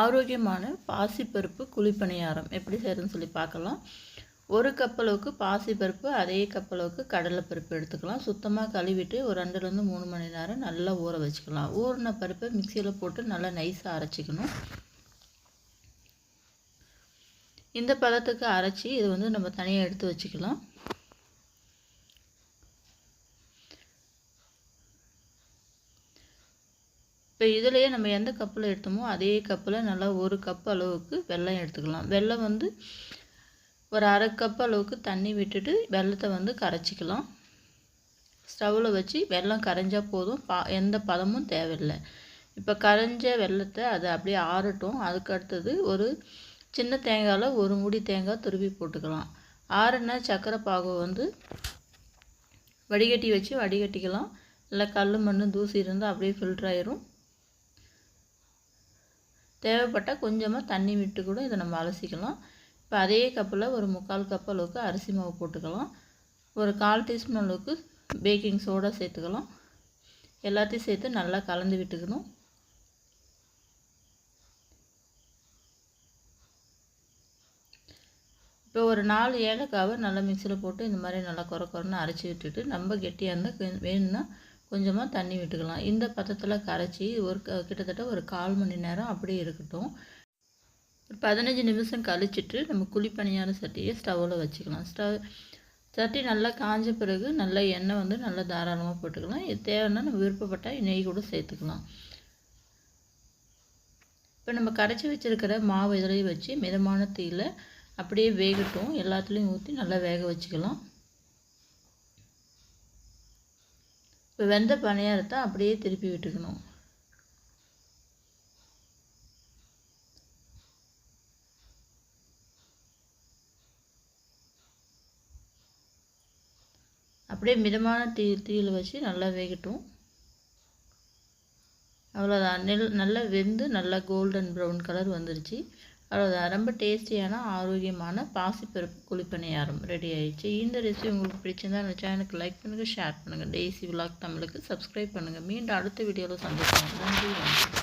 ஆரோக்கியமான பாசிப்பருப்பு குழிப்பணியாரம் எப்படி செய்கிறதுன்னு சொல்லி பார்க்கலாம். ஒரு கப் அளவுக்கு பாசிப்பருப்பு அதே கப் அளவுக்கு கடலைப்பருப்பு எடுத்துக்கலாம். சுத்தமாக கழுவிட்டு ஒரு ரெண்டுலேருந்து மூணு மணி நேரம் நல்லா ஊற வச்சுக்கலாம். ஊறின பருப்பை மிக்சியில் போட்டு நல்லா நைஸாக அரைச்சிக்கணும். இந்த பதத்துக்கு அரைச்சி இது வந்து நம்ம தனியாக எடுத்து வச்சுக்கலாம். இப்போ இதிலையே நம்ம எந்த கப்பில் எடுத்தோமோ அதே கப்பில் நல்லா ஒரு கப் அளவுக்கு வெல்லம் எடுத்துக்கலாம். வெல்லம் வந்து ஒரு அரை கப் அளவுக்கு தண்ணி விட்டுட்டு வெள்ளத்தை வந்து கரைச்சிக்கலாம். ஸ்டவ்வில் வச்சு வெல்லம் கரைஞ்சால் போதும். பா எந்த பதமும் தேவையில்லை. இப்போ கரைஞ்ச வெள்ளத்தை அதை அப்படியே ஆறட்டும். அதுக்கு அடுத்தது ஒரு சின்ன தேங்காயில் ஒரு முடி தேங்காய் துருவி போட்டுக்கலாம். ஆறுனா சர்க்கரை பாகு வந்து வடிகட்டி வச்சு வடிகட்டிக்கலாம். இல்லை கல் மண் தூசி இருந்தால் அப்படியே ஃபில்டர் ஆயிரும். தேவைப்பட்டால் கொஞ்சமாக தண்ணி விட்டு கூட இதை நம்ம அலசிக்கலாம். இப்போ அதே கப்பில் ஒரு முக்கால் கப் அளவுக்கு அரிசி மாவு போட்டுக்கலாம். ஒரு கால் டீஸ்பூன் அளவுக்கு பேக்கிங் சோடா சேர்த்துக்கலாம். எல்லாத்தையும் சேர்த்து நல்லா கலந்து விட்டுக்கணும். இப்போ ஒரு நாலு ஏலக்காவை நல்லா மிக்சியில் போட்டு இந்த மாதிரி நல்லா குறை குறைன்னு அரைச்சி விட்டுட்டு நம்ம கெட்டியாக இருந்தால் வேணும்னா கொஞ்சமாக தண்ணி விட்டுக்கலாம். இந்த பதத்தில் கரைச்சி ஒரு கிட்டத்தட்ட ஒரு கால் மணி நேரம் அப்படியே இருக்கட்டும். ஒரு பதினஞ்சு நிமிஷம் கழிச்சிட்டு நம்ம குழிப்பணியான சட்டியை ஸ்டவ்வில் வச்சுக்கலாம். ஸ்டவ் சட்டி நல்லா காஞ்ச பிறகு நல்லா எண்ணெய் வந்து நல்லா தாராளமாக போட்டுக்கலாம். இது தேவைன்னா நம்ம விருப்பப்பட்டால் நெய் கூட சேர்த்துக்கலாம். இப்போ நம்ம கரைச்சி வச்சுருக்கிற மாவு இதிலையும் வச்சு மிதமான தீயில் அப்படியே வேகட்டும். எல்லாத்துலேயும் ஊற்றி நல்லா வேக வச்சுக்கலாம். இப்போ வெந்த பணியாரத்தை அப்படியே திருப்பி விட்டுக்கணும். அப்படியே மிதமான தீ தீயில் வச்சு நல்லா வேகட்டும். அவ்வளோதான் நெல் நல்லா வெந்து நல்லா கோல்டன் ப்ரௌன் கலர் வந்துருச்சு. அவ்வளோதான் ரொம்ப டேஸ்டியான ஆரோக்கியமான பாசிப்பருப்பு குழிப்பணியாரம் ரெடி ஆயிடுச்சு. இந்த ரெசிபி உங்களுக்கு பிடிச்சிருந்தா நினச்சா எனக்கு லைக் பண்ணுங்கள் ஷேர் பண்ணுங்கள் டெய்ஸி விலாக் தமிழுக்கு சப்ஸ்கிரைப் பண்ணுங்கள் மீண்டும் அடுத்த வீடியோவில் சந்திப்போம் நன்றி